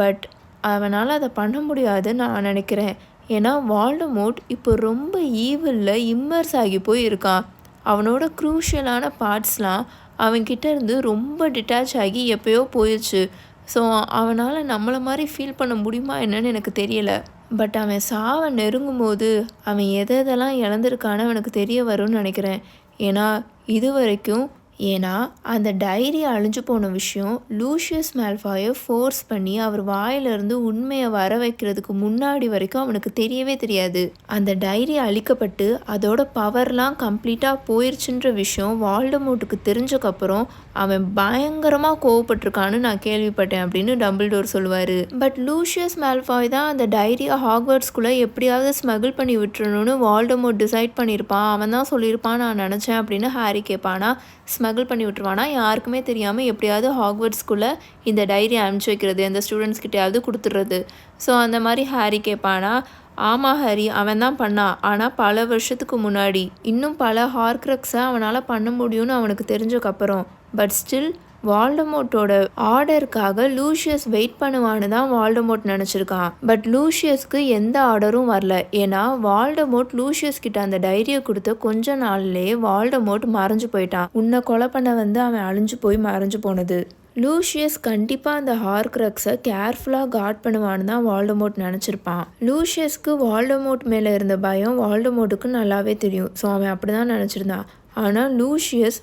Speaker 1: but அவனால் அதை பண்ண முடியாதுன்னு நான் நினைக்கிறேன். ஏன்னா வால்டமோட் இப்போ ரொம்ப ஈவிலில் இம்மர்ஸ் ஆகி போய் இருக்கான் அவனோட க்ரூஷியலான பார்ட்ஸ்லாம் அவன்கிட்ட இருந்து ரொம்ப டிட்டாச் ஆகி எப்போயோ போயிடுச்சு ஸோ அவனால் நம்மளை மாதிரி ஃபீல் பண்ண முடியுமா என்னன்னு எனக்கு தெரியலை. பட் அவன் சாவை நெருங்கும் போது அவன் எதை எதெல்லாம் இழந்திருக்கான்னு அவனுக்கு தெரிய வரும்னு நினைக்கிறேன். ஏன்னா இது வரைக்கும் ஏன்னா அந்த டைரி அழிஞ்சு போன விஷயம் லூஷியஸ் மேல்ஃபாயை ஃபோர்ஸ் பண்ணி அவர் வாயிலிருந்து உண்மையை வர வைக்கிறதுக்கு முன்னாடி வரைக்கும் அவனுக்கு தெரியவே தெரியாது. அந்த டைரி அழிக்கப்பட்டு அதோட பவர்லாம் கம்ப்ளீட்டாக போயிருச்சுன்ற விஷயம் வால்டமோட்டுக்கு தெரிஞ்சக்கப்புறம் அவன் பயங்கரமாக கோவப்பட்டிருக்கான்னு நான் கேள்விப்பட்டேன் அப்படின்னு டம்பிள்டோர் சொல்லுவார். பட் லூஷியஸ் மேல்ஃபாய் தான் அந்த டைரியை ஹாக்வர்ட்ஸ்குள்ளே எப்படியாவது ஸ்மகிள் பண்ணி விட்டுறணும்னு வால்டமோட் டிசைட் பண்ணியிருப்பான். அவன் தான் சொல்லியிருப்பான் நான் நினச்சேன் அப்படின்னு ஹாரி கேட்பானா ஸ்மகிள் பண்ணி விட்டுருவானா? யாருக்குமே தெரியாமல் எப்படியாவது ஹாக்வர்ட்ஸ்குள்ளே இந்த டைரி அனுப்பிச்சி வைக்கிறது அந்த ஸ்டூடெண்ட்ஸ்கிட்டையாவது கொடுத்துட்றது. ஸோ அந்த மாதிரி ஹாரி கேட்பானா ஆமாம் ஹாரி அவன் தான் பண்ணான் ஆனால் பல வருஷத்துக்கு முன்னாடி. இன்னும் பல ஹார்க்ரக்ஸை அவனால் பண்ண முடியும்னு அவனுக்கு தெரிஞ்சக்கப்புறம் பட் ஸ்டில் வால்டமோட்டோட ஆர்டருக்காக லூஷியஸ் வெயிட் பண்ணுவான்னு தான் வால்டமோட் நினச்சிருக்கான். பட் லூஷியஸ்க்கு எந்த ஆர்டரும் வரல. ஏன்னா வால்டமோட் லூஷியஸ் கிட்ட அந்த டைரியை கொடுத்த கொஞ்ச நாள்லயே வால்டமோட் மறைஞ்சு போயிட்டான். உன்னை கொலை பண்ண வந்து அவன் அழிஞ்சு போய் மறைஞ்சு போனது. லூஷியஸ் கண்டிப்பாக அந்த ஹார்க்ரக்ஸை கேர்ஃபுல்லாக காட் பண்ணுவான்னு தான் வால்டமோட் நினச்சிருப்பான். லூஷியஸ்க்கு வால்டமோட் மேலே இருந்த பயம் வால்டமோட்டுக்கு நல்லாவே தெரியும். ஸோ அவன் அப்படி தான் நினச்சிருந்தான். ஆனால் லூஷியஸ்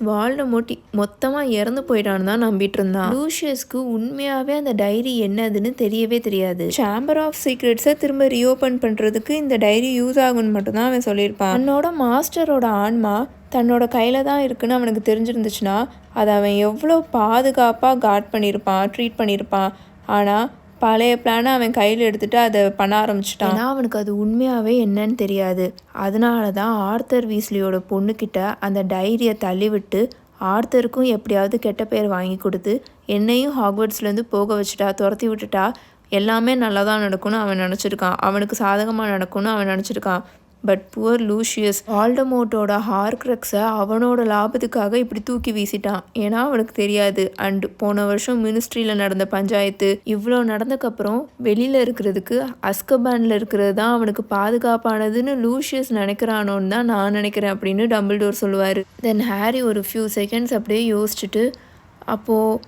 Speaker 1: மொட்டி மொத்தமாக இறந்து போயிட்டான்னு தான் நம்பிட்டு இருந்தான் லூஷியஸ்க்கு உண்மையாகவே அந்த டைரி என்னதுன்னு தெரியவே தெரியாது. சேம்பர் ஆஃப் சீக்ரெட்ஸை திரும்ப ரீஓப்பன் பண்ணுறதுக்கு இந்த டைரி யூஸ் ஆகும்னு மட்டும்தான் அவன் சொல்லியிருப்பான். தன்னோட மாஸ்டரோட ஆன்மா தன்னோட கையில் தான் இருக்குன்னு அவனுக்கு தெரிஞ்சிருந்துச்சுன்னா அதை அவன் எவ்வளோ பாதுகாப்பாக காட் பண்ணியிருப்பான் ட்ரீட் பண்ணியிருப்பான். ஆனால் பழைய பிளானை அவன் கையில் எடுத்துட்டு அதை பண்ண ஆரம்பிச்சிட்டான். ஏன்னா அவனுக்கு அது உண்மையாகவே என்னன்னு தெரியாது. அதனால தான் ஆர்த்தர் வீஸ்லியோட பொண்ணுக்கிட்ட அந்த டைரியை தள்ளிவிட்டு ஆர்த்தருக்கும் எப்படியாவது கெட்ட பேர் வாங்கி கொடுத்து என்னையும் ஹாக்வர்ட்ஸ்லேருந்து போக வச்சுட்டா துரத்தி விட்டுட்டா எல்லாமே நல்லா தான் நடக்கும்னு அவன் நினச்சிருக்கான். அவனுக்கு சாதகமாக நடக்கும்னு அவன் நினச்சிருக்கான். பட் புவர் லூஷியஸ் ஆல்டமோட்டோட ஹார்க்ரக்ஸை அவனோட லாபத்துக்காக இப்படி தூக்கி வீசிட்டான். ஏன்னா அவனுக்கு தெரியாது. அண்ட் போன வருஷம் மினிஸ்ட்ரியில் நடந்த பஞ்சாயத்து இவ்வளோ நடந்தக்கப்புறம் வெளியில் இருக்கிறதுக்கு அஸ்கபேனில் இருக்கிறது தான் அவனுக்கு பாதுகாப்பானதுன்னு லூஷியஸ் நினைக்கிறானோன்னு தான் நான் நினைக்கிறேன் அப்படின்னு டம்பிள்டோர் சொல்லுவார். தென் ஹாரி ஒரு ஃபியூ செகண்ட்ஸ் அப்படியே யோசிச்சுட்டு அப்போது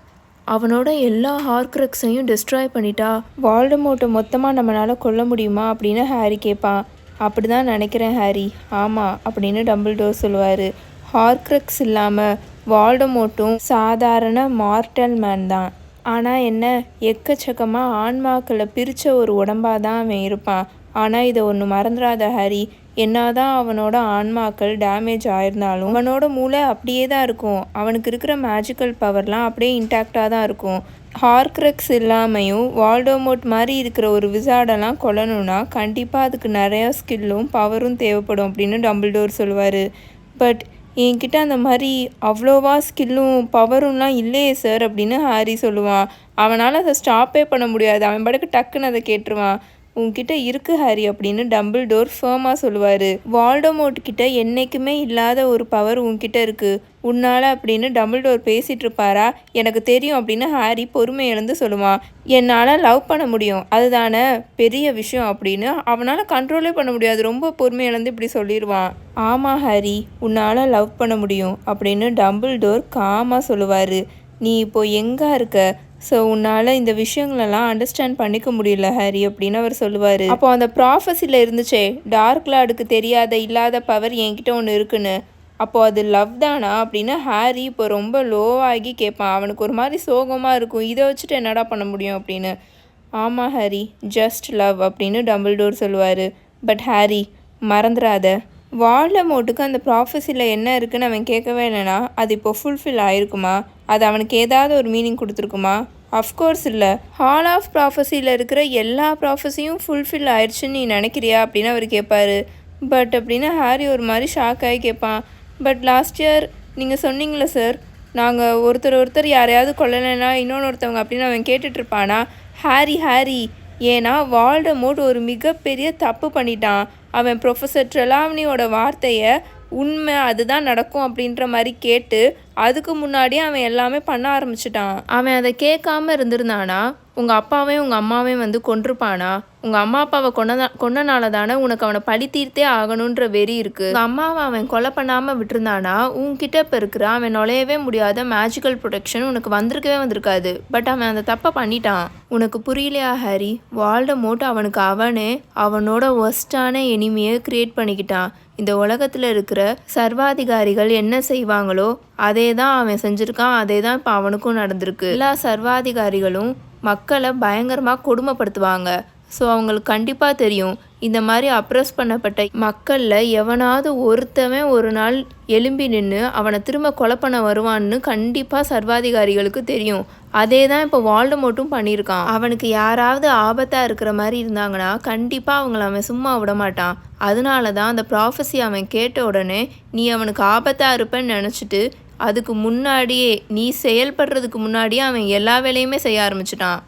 Speaker 1: அவனோட எல்லா ஹார்க்ரக்ஸையும் டிஸ்ட்ராய் பண்ணிட்டா வால்டமோட்டை மொத்தமாக நம்மளால் கொல்ல முடியுமா அப்படின்னு ஹாரி கேட்பான். அப்படி தான் நினைக்கிறேன் ஹாரி. ஆமாம் அப்படின்னு டம்பிள்டோர் சொல்லுவார். ஹார்க்ரக்ஸ் இல்லாமல் வால்டமோட்டும் சாதாரண மார்டல் மேன் தான். ஆனால் என்ன எக்கச்சக்கமாக ஆன்மாக்களை பிரித்த ஒரு உடம்பாக தான் அவன் இருப்பான். ஆனால் இதை ஒன்று மறந்துடாத ஹாரி. என்னதான் அவனோட ஆன்மாக்கள் டேமேஜ் ஆயிருந்தாலும் அவனோட மூளை அப்படியே தான் இருக்கும். அவனுக்கு இருக்கிற மேஜிக்கல் பவர்லாம் அப்படியே இன்டாக்டாக தான் இருக்கும். ஹார்க்ரக்ஸ் இல்லாமையும் வால்டோமோட் மாதிரி இருக்கிற ஒரு விசார்டெல்லாம் கொல்லணும்னா கண்டிப்பாக அதுக்கு நிறையா ஸ்கில்லும் பவரும் தேவைப்படும் அப்படின்னு டம்பிள்டோர் சொல்லுவார். பட் என்கிட்ட அந்த மாதிரி அவ்வளோவா ஸ்கில்லும் பவரும்லாம் இல்லையே சார் அப்படின்னு ஹாரி சொல்லுவான் அவனால் அதை ஸ்டாப்பே பண்ண முடியாது. அவன் படக்கு டக்குன்னு அதை கேட்டுருவான். உன்கிட்ட இருக்கு ஹாரி அப்படின்னு டம்பிள் டோர் ஃபேமாக சொல்லுவார். வால்டமோட் கிட்ட என்னைக்குமே இல்லாத ஒரு பவர் உன்கிட்ட இருக்கு. உன்னால அப்படின்னு டம்பிள் டோர் பேசிட்டு இருப்பாரா? எனக்கு தெரியும் அப்படின்னு ஹாரி பொறுமை இழந்து சொல்லுவான் என்னால் லவ் பண்ண முடியும். அதுதானே? பெரிய விஷயம் அப்படின்னு அவனால் கண்ட்ரோலே பண்ண முடியாது. ரொம்ப பொறுமை இழந்து இப்படி சொல்லிடுவான் ஆமாம் ஹாரி உன்னால் லவ் பண்ண முடியும் அப்படின்னு டம்பிள் டோர் காமாக சொல்லுவார். நீ இப்போ எங்கே இருக்க? ஸோ உன்னால் இந்த விஷயங்களெல்லாம் அண்டர்ஸ்டாண்ட் பண்ணிக்க முடியல ஹாரி அப்படின்னு அவர் சொல்லுவார். அப்போ அந்த ப்ராஃபஸில் இருந்துச்சே டார்க் லார்டுக்கு தெரியாத இல்லாத பவர் என்கிட்ட ஒன்று இருக்குன்னு. அப்போ அது லவ் தானா அப்படின்னு ஹாரி இப்போ ரொம்ப லோவாகி கேட்பான். அவனுக்கு ஒரு மாதிரி சோகமாக இருக்கும். இதை வச்சுட்டு என்னடா பண்ண முடியும் அப்படின்னு. ஆமாம் ஹாரி ஜஸ்ட் லவ் அப்படின்னு டபுள் டோர் சொல்லுவார். பட் ஹாரி மறந்துடாத வால்டமோட்டுக்கு அந்த ப்ராஃபஸியில் என்ன இருக்குன்னு அவன் கேட்கவே இல்லைனா அது இப்போ ஃபுல்ஃபில் ஆயிருக்குமா? அது அவனுக்கு ஏதாவது ஒரு மீனிங் கொடுத்துருக்குமா? அஃப்கோர்ஸ் இல்லை. ஹால் ஆஃப் ப்ராஃபஸியில் இருக்கிற எல்லா ப்ராஃபஸியும் ஃபுல்ஃபில் ஆயிடுச்சுன்னு நீ நினைக்கிறியா? அப்படின்னு அவர் கேட்பாரு. பட் அப்படின்னு ஹாரி ஒரு மாதிரி ஷாக் ஆகி கேட்பான். பட் லாஸ்ட் இயர் நீங்கள் சொன்னீங்களே சார் நாங்கள் ஒருத்தர் ஒருத்தர் யாரையாவது கொல்லலைன்னா இன்னொன்று ஒருத்தவங்க அப்படின்னு அவன் கேட்டுட்ருப்பானா ஹாரி ஹாரி ஏன்னா வால்டமோட் ஒரு மிகப்பெரிய தப்பு பண்ணிட்டான். அவன் ப்ரொஃபஸர் ட்ரெலாவனியோட வார்த்தையை உண்மை அதுதான் நடக்கும் அப்படின்ற மாதிரி கேட்டு அதுக்கு முன்னாடியே அவன் எல்லாமே பண்ண ஆரம்பிச்சிட்டான். அவன் அதை கேட்காம இருந்திருந்தானா? உங்கள் அப்பாவையும் உங்கள் அம்மாவையும் வந்து கொண்டிருப்பானா உங்கள் அம்மா அப்பாவை கொண்டதா கொண்டனால தானே உனக்கு அவனை பழி தீர்த்தே ஆகணுன்ற வெறி இருக்குது உங்கள் அம்மாவை அவன் கொலை பண்ணாமல் விட்டுருந்தானா? உன்கிட்ட இப்போ இருக்கிற அவன் நுழையவே முடியாத மேஜிக்கல் ப்ரொடெக்ஷன் உனக்கு வந்திருக்கவே வந்திருக்காது. பட் அவன் அந்த தப்பை பண்ணிட்டான். உனக்கு புரியலையா ஹாரி? வால்டமோட் அவனுக்கு அவனே அவனோட ஒஸ்டான எனிமையை கிரியேட் பண்ணிக்கிட்டான். இந்த உலகத்தில் இருக்கிற சர்வாதிகாரிகள் என்ன செய்வாங்களோ அதே தான் அவன் செஞ்சுருக்கான் அதே தான் இப்போ அவனுக்கும் நடந்திருக்கு. எல்லா சர்வாதிகாரிகளும் மக்களை பயங்கரமாக கொடுமைப்படுத்துவாங்க. ஸோ அவங்களுக்கு கண்டிப்பாக தெரியும் இந்த மாதிரி அப்ரஸ் பண்ணப்பட்ட மக்களில் எவனாவது ஒருத்தவன் ஒரு நாள் எலும்பி நின்று அவனை திரும்ப கொலை பண்ண வருவான்னு கண்டிப்பாக சர்வாதிகாரிகளுக்கு தெரியும். அதே தான் இப்போ வால்டமோட்டும் பண்ணியிருக்கான். அவனுக்கு யாராவது ஆபத்தாக இருக்கிற மாதிரி இருந்தாங்கன்னா கண்டிப்பாக அவங்கள அவன் சும்மா விட மாட்டான். அதனால தான் அந்த ப்ராஃபஸி அவன் கேட்ட உடனே நீ அவனுக்கு ஆபத்தாக இருப்பேன்னு நினச்சிட்டு அதுக்கு முன்னாடியே நீ செயல்படுறதுக்கு முன்னாடியே அவன் எல்லா வேலையுமே செய்ய ஆரம்பிச்சிட்டான்.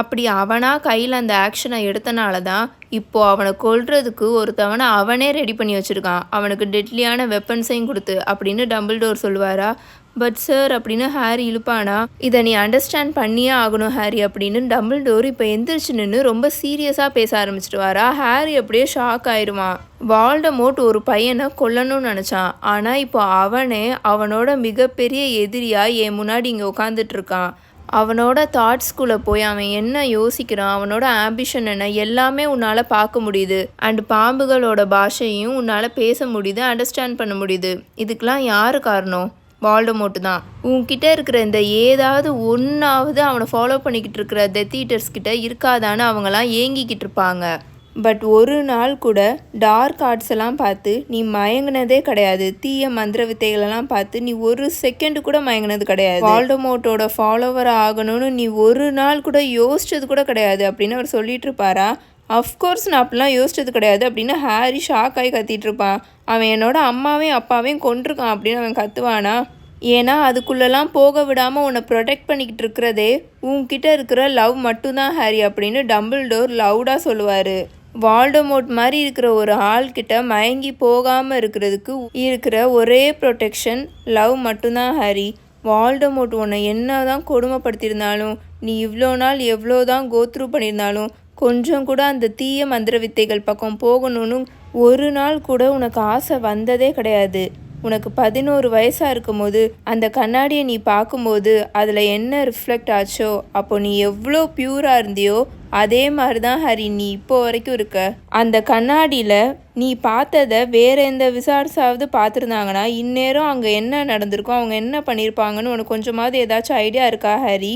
Speaker 1: அப்படி அவனாக கையில் அந்த ஆக்ஷனை எடுத்தனால தான் இப்போது அவனை கொல்றதுக்கு ஒருத்தவனை அவனே ரெடி பண்ணி வச்சுருக்கான். அவனுக்கு டெட்லியான வெப்பன்ஸையும் கொடுத்து அப்படின்னு டம்பிள்டோர் சொல்லுவாரா? பட் சார் அப்படின்னு ஹாரி இழுப்பானா? இதை நீ அண்டர்ஸ்டாண்ட் பண்ணியே ஆகணும் ஹாரி அப்படின்னு டபுள் டோர் இப்போ எந்திரிச்சு நின்று ரொம்ப சீரியஸாக பேச ஆரம்பிச்சிட்டு வாரா ஹாரி அப்படியே ஷாக் ஆயிடுவான் வால்டமோட் ஒரு பையனை கொல்லணும்னு நினச்சான். ஆனால் இப்போ அவனே அவனோட மிகப்பெரிய எதிரியாக என் முன்னாடி இங்கே உட்காந்துட்டு இருக்கான். அவனோட தாட்ஸ்குள்ளே போய் அவன் என்ன யோசிக்கிறான்? அவனோட ஆம்பிஷன் என்ன? எல்லாமே உன்னால் பார்க்க முடியுது. அண்ட் பாம்புகளோட பாஷையும் உன்னால் பேச முடியுது அண்டர்ஸ்டாண்ட் பண்ண முடியுது. இதுக்கெலாம் யார் காரணம்? வால்டமோட்டு தான். உன்கிட்ட இருக்கிற இந்த ஏதாவது ஒன்றாவது அவனை ஃபாலோ பண்ணிக்கிட்டு இருக்கிற டெத் ஈட்டர்ஸ் கிட்ட இருக்காதான்னு அவங்களாம் ஏங்கிக்கிட்டு இருப்பாங்க. பட் ஒரு நாள் கூட டார்க் ஆர்ட்ஸ் எல்லாம் பார்த்து நீ மயங்கினதே கிடையாது. தீய மந்திர வித்தைகளெல்லாம் பார்த்து நீ ஒரு செகண்ட் கூட மயங்கினது கிடையாது. வால்டமோட்டோட ஃபாலோவர் ஆகணும்னு நீ ஒரு நாள் கூட யோசிச்சது கூட கிடையாது அப்படின்னு அவர் சொல்லிட்டு இருப்பாரா? அஃப்கோர்ஸ் நான் அப்படிலாம் யோசிச்சது கிடையாது. அப்படின்னு ஹாரி ஷாக் ஆகி கத்திட்டு இருப்பான். அவன் என்னோட அம்மாவையும் அப்பாவையும் கொண்டிருக்கான் அப்படின்னு அவன் கத்துவானா? ஏன்னா அதுக்குள்ளெல்லாம் போக விடாமல் உன்னை ப்ரொடெக்ட் பண்ணிக்கிட்டு இருக்கிறதே உன்கிட்ட இருக்கிற லவ் மட்டும்தான் ஹாரி அப்படின்னு டம்பிள் டோர் லவுடாக சொல்லுவார். வால்டமோட் மாதிரி இருக்கிற ஒரு ஆள்கிட்ட மயங்கி போகாமல் இருக்கிறதுக்கு இருக்கிற ஒரே ப்ரொடெக்ஷன் லவ் மட்டும்தான் ஹாரி. வால்டமோட் உன்னை என்ன தான் கொடுமைப்படுத்தியிருந்தாலும் நீ இவ்வளோ நாள் எவ்வளோ தான் கோத்ரூ பண்ணியிருந்தாலும் கொஞ்சம் கூட அந்த தீய மந்திர வித்தைகள் பக்கம் போகணும்னு ஒரு நாள் கூட உனக்கு ஆசை வந்ததே கிடையாது. உனக்கு பதினோரு வயசாக இருக்கும்போது அந்த கண்ணாடியை நீ பார்க்கும்போது அதில் என்ன ரிஃப்ளெக்ட் ஆச்சோ அப்போ நீ எவ்வளோ பியூராக இருந்தியோ அதே மாதிரி தான் ஹரி நீ இப்போ வரைக்கும் இருக்க. அந்த கண்ணாடியில் நீ பார்த்ததை வேற எந்த விசாரிச்சாவது பார்த்துருந்தாங்கன்னா இந்நேரம் அங்கே என்ன நடந்திருக்கும் அவங்க என்ன பண்ணியிருப்பாங்கன்னு உனக்கு கொஞ்சமாவது ஏதாச்சும் ஐடியா இருக்கா ஹரி?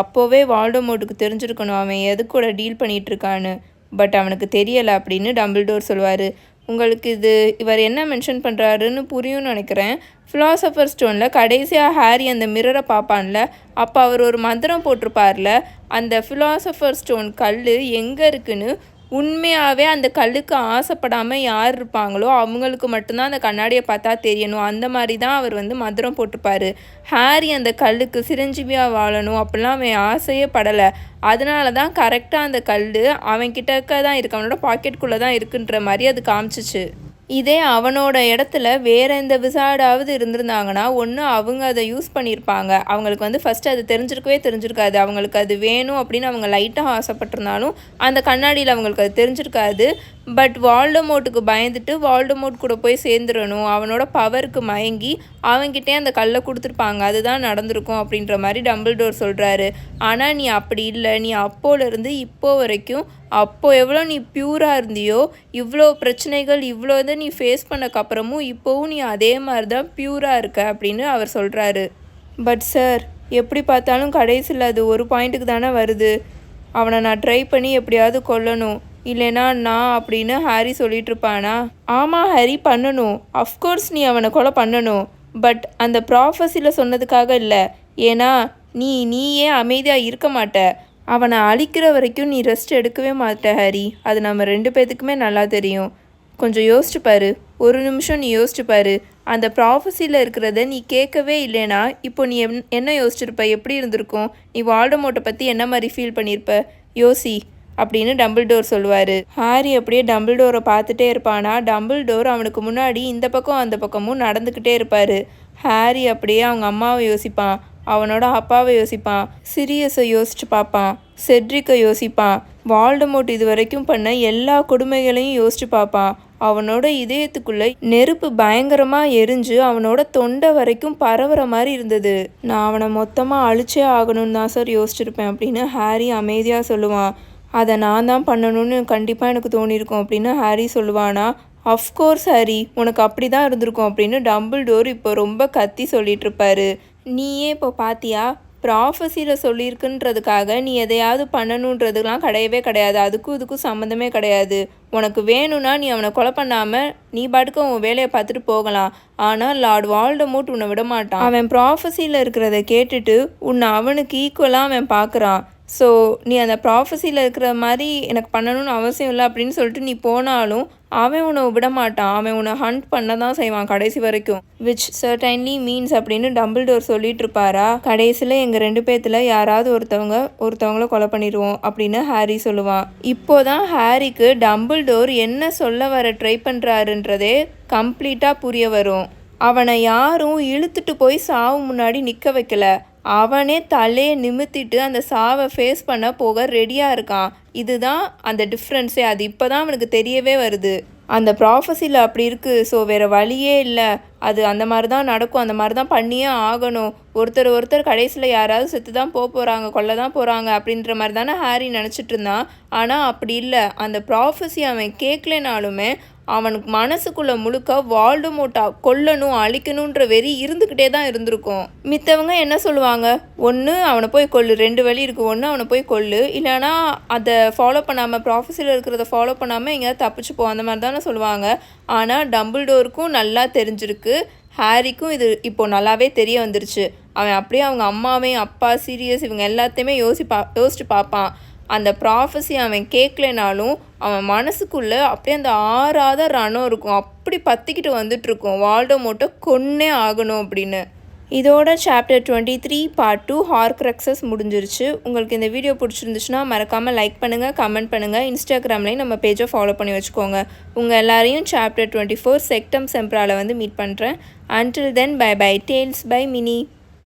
Speaker 1: அப்போவே வால்டமோட்டுக்கு தெரிஞ்சிருக்கணும். அவன் எது கூட டீல் பண்ணிகிட்ருக்கான்னு பட் அவனுக்கு தெரியலை அப்படின்னு டம்பிள்டோர் சொல்லுவார். உங்களுக்கு இது இவர் என்ன மென்ஷன் பண்ணுறாருன்னு புரியும்னு நினைக்கிறேன். ஃபிலாசபர் ஸ்டோனில் கடைசியாக ஹாரி அந்த மிரரை பார்ப்பான்ல. அப்போ அவர் ஒரு மந்திரம் போட்டிருப்பார்ல. அந்த ஃபிலாசபர் ஸ்டோன் கல் எங்கே இருக்குன்னு உண்மையாகவே அந்த கல்லுக்கு ஆசைப்படாமல் யார் இருப்பாங்களோ அவங்களுக்கு மட்டும்தான் அந்த கண்ணாடியை பார்த்தா தெரியணும். அந்த மாதிரி தான் அவர் வந்து மந்திரம் போட்டிருப்பாரு. ஹாரி அந்த கல்லுக்கு சிரஞ்சீவியாக வாழணும் அப்படிலாம் அவன் ஆசையே படலை. அதனால தான் கரெக்டாக அந்த கல் அவன் கிட்டக்க தான் இருக்கு. அவனோட பாக்கெட்டுக்குள்ளே தான் இருக்குன்ற மாதிரி அது காமிச்சிச்சு. இதே அவனோட இடத்துல வேற எந்த விசாடாவது இருந்திருந்தாங்கன்னா ஒன்று அவங்க அதை யூஸ் பண்ணியிருப்பாங்க. அவங்களுக்கு வந்து ஃபஸ்ட்டு அது தெரிஞ்சிருக்கவே தெரிஞ்சிருக்காது. அவங்களுக்கு அது வேணும் அப்படின்னு அவங்க லைட்டாக ஆசைப்பட்டிருந்தாலும் அந்த கண்ணாடியில் அவங்களுக்கு அது தெரிஞ்சிருக்காது. பட் வால்டமோட்டுக்கு பயந்துட்டு வால்டமோட் கூட போய் சேர்ந்துடணும். அவனோட பவருக்கு மயங்கி அவன்கிட்டே அந்த கல்லை கொடுத்துருப்பாங்க. அதுதான் நடந்திருக்கும் அப்படின்ற மாதிரி டம்பிள் டோர் சொல்கிறாரு ஆனால் நீ அப்படி இல்லை. நீ அப்போலேருந்து இப்போ வரைக்கும் அப்போ எவ்வளோ நீ பியூராக இருந்தியோ இவ்வளோ பிரச்சனைகள் இவ்வளோ இதை நீ ஃபேஸ் பண்ணக்கப்புறமும் இப்போவும் நீ அதே மாதிரி தான் பியூராக இருக்க அப்படின்னு அவர் சொல்கிறாரு பட் சார் எப்படி பார்த்தாலும் கடைசியில் அது ஒரு பாயிண்ட்டுக்கு தானே வருது. அவனை நான் ட்ரை பண்ணி எப்படியாவது கொல்லணும். இல்லைனா நான் அப்படின்னு ஹாரி சொல்லிட்டு இருப்பானா ஆமாம் ஹாரி பண்ணணும். அஃப்கோர்ஸ் நீ அவனை கொலை பண்ணணும். பட் அந்த ப்ராஃபஸியில் சொன்னதுக்காக இல்லை. ஏன்னா நீ நீயே அமைதியாக இருக்க மாட்ட. அவனை அழிக்கிற வரைக்கும் நீ ரெஸ்ட் எடுக்கவே மாட்ட ஹாரி. அது நம்ம ரெண்டு பேத்துக்குமே நல்லா தெரியும். கொஞ்சம் யோசிச்சு பாரு. ஒரு நிமிஷம் நீ யோசிச்சு பாரு. அந்த ப்ராஃபஸியில் இருக்கிறத நீ கேட்கவே இல்லைனா இப்போ நீ என் என்ன யோசிச்சிருப்ப? எப்படி இருந்திருக்கும்? நீ வால்டமோட்டை பற்றி என்ன மாதிரி ஃபீல் பண்ணியிருப்ப யோசி. அப்படின்னு டம்பிள் டோர் சொல்லுவார். ஹாரி அப்படியே டம்பிள் டோரை பார்த்துட்டே இருப்பானா? டம்பிள் டோர் அவனுக்கு முன்னாடி இந்த பக்கம் அந்த பக்கமும் நடந்துக்கிட்டே இருப்பார். ஹாரி அப்படியே அவங்க அம்மாவை யோசிப்பான். அவனோட அப்பாவை யோசிப்பான். சிரியஸை யோசிச்சு பார்ப்பான். செட்ரிக்கை யோசிப்பான். வால்டமோட் இது வரைக்கும் பண்ண எல்லா கொடுமைகளையும் யோசிச்சு பார்ப்பான். அவனோட இதயத்துக்குள்ள நெருப்பு பயங்கரமா எரிஞ்சு அவனோட தொண்டை வரைக்கும் பரவுற மாதிரி இருந்தது. நான் அவனை மொத்தமாக அழிச்சே ஆகணும்னு தான் சார் யோசிச்சிருப்பேன் அப்படின்னு ஹாரி அமைதியாக சொல்லுவான். அதை நான் தான் பண்ணணும்னு கண்டிப்பாக எனக்கு தோணியிருக்கும் அப்படின்னு ஹாரி சொல்லுவானா அஃப்கோர்ஸ் ஹாரி உனக்கு அப்படி தான் இருந்திருக்கும் அப்படின்னு டம்பிள் டோர் இப்போ ரொம்ப கத்தி சொல்லிட்டு இருப்பாரு நீயே இப்போ பாத்தியா ப்ராஃபஸியில் சொல்லியிருக்குன்றதுக்காக நீ எதையாவது பண்ணணுன்றதுலாம் கிடையவே கிடையாது. அதுக்கும் இதுக்கும் சம்மந்தமே கிடையாது. உனக்கு வேணும்னா நீ அவனை கொலை பண்ணாமல் நீ பாட்டுக்கு உன் வேலையை பார்த்துட்டு போகலாம். ஆனால் லார்ட் வால்டமோட் உன்னை விட மாட்டான் அவன் ப்ராஃபஸியில் இருக்கிறத கேட்டுட்டு உன்னை அவனுக்கு ஈக்குவலாக அவன் பார்க்குறான். ஸோ நீ அந்த ப்ராஃபஸியில் இருக்கிற மாதிரி எனக்கு பண்ணணும்னு அவசியம் இல்லை அப்படின்னு சொல்லிட்டு நீ போனாலும் அவன் உன்னை விட மாட்டான். அவன் உன்னை ஹண்ட் பண்ண தான் செய்வான் கடைசி வரைக்கும். விச் சர்டைன்லி மீன்ஸ் அப்படின்னு டம்பிள் டோர் சொல்லிட்டு இருப்பாரா? கடைசியில் எங்கள் ரெண்டு பேர்த்தில் யாராவது ஒருத்தவங்க ஒருத்தவங்கள கொலை பண்ணிடுவோம் அப்படின்னு ஹாரி சொல்லுவான். இப்போதான் ஹாரிக்கு டம்பிள் டோர் என்ன சொல்ல வர ட்ரை பண்ணுறாருன்றதே கம்ப்ளீட்டாக புரிய வரும். அவனை யாரும் இழுத்துட்டு போய் சாவு முன்னாடி நிற்க வைக்கல. அவனே தலையை நிமித்திட்டு அந்த சாவை ஃபேஸ் பண்ண போக ரெடியாக இருக்கான். இதுதான் அந்த டிஃப்ரென்ஸே அது இப்போ தான் அவனுக்கு தெரியவே வருது. அந்த ப்ராஃபஸியில் அப்படி இருக்குது ஸோ வேறு வழியே இல்லை. அது அந்த மாதிரி தான் நடக்கும். அந்த மாதிரி தான் பண்ணியே ஆகணும். ஒருத்தர் ஒருத்தர் கடைசியில் யாராவது செத்து தான் போக போகிறாங்க கொல்ல தான் போகிறாங்க அப்படின்ற மாதிரி தானே ஹாரி நினச்சிட்டு இருந்தான். ஆனால் அப்படி இல்லை. அந்த ப்ராஃபஸி அவன் கேட்கலனாலுமே அவனுக்கு மனசுக்குள்ள முழுக்க வால்டுமோட்டா கொல்லணும் அழிக்கணுன்ற வெறி இருந்துக்கிட்டே தான் இருந்திருக்கும். மித்தவங்க என்ன சொல்லுவாங்க? ஒன்று அவனை போய் கொல்லு. ரெண்டு வழி இருக்குது ஒன்று அவனை போய் கொல்லு. இல்லைனா அதை ஃபாலோ பண்ணாமல் ப்ராஃபஸில் இருக்கிறத ஃபாலோ பண்ணாமல் எங்கேயாவது தப்பிச்சு போ அந்த மாதிரி தானே சொல்லுவாங்க. ஆனால் டம்புள் டோருக்கும் நல்லா தெரிஞ்சிருக்கு. ஹாரிக்கும் இது இப்போ நல்லாவே தெரிய வந்துருச்சு. அவன் அப்படியே அவங்க அம்மாவையும் அப்பா சீரியஸ் இவங்க எல்லாத்தையுமே யோசிப்பா யோசிச்சு பார்ப்பான் அந்த ப்ராஃபஸி அவன் கேட்கலனாலும் அவன் மனசுக்குள்ளே அப்படியே அந்த ஆறாத ரணம் இருக்கும். அப்படி பற்றிக்கிட்டு வந்துட்டுருக்கும் வால்டமோட்டை கொன்னே ஆகணும் அப்படின்னு. இதோட chapter twenty three part two horcruxes முடிஞ்சிருச்சு. உங்களுக்கு இந்த வீடியோ பிடிச்சிருந்துச்சுன்னா மறக்காமல் லைக் பண்ணுங்கள் கமெண்ட் பண்ணுங்கள் இன்ஸ்டாகிராம்லேயும் நம்ம பேஜை ஃபாலோ பண்ணி வச்சுக்கோங்க. உங்கள் எல்லாரையும் சாப்டர் டுவெண்ட்டி ஃபோர் செக்டம் செம்ப்ராவில் வந்து மீட் பண்ணுறேன் until then bye bye tales by Mini